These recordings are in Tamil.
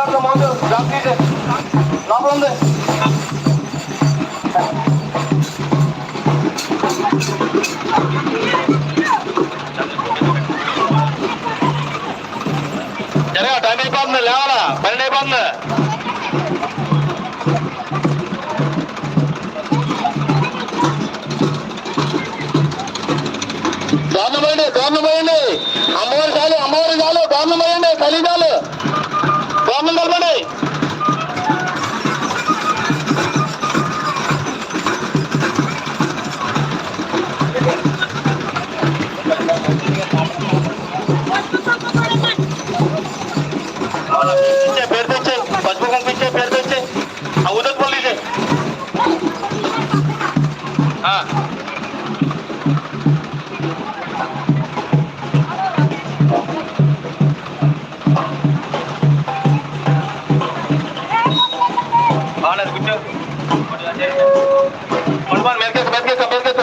எல்லாருக்கும் மோந்து ஜாக்கிட்டு நான் வந்து ജനങ്ങൾ ടൈമിൽ പറഞ്ഞ് ലാള പരടെ പറഞ്ഞ് దారుణమైంది దారుణమైంది అమ్మవారి చాలు అమ్మవారి చాలు దారుణమైంది కలిగాలు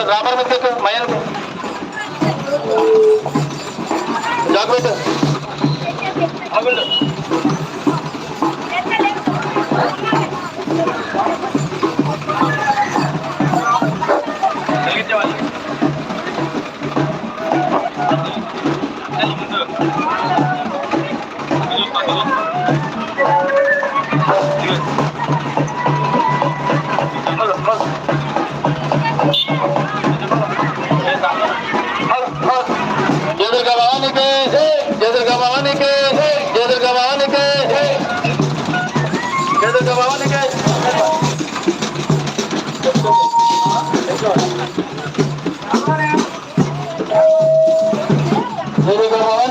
राम मंद मयान में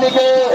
দিকে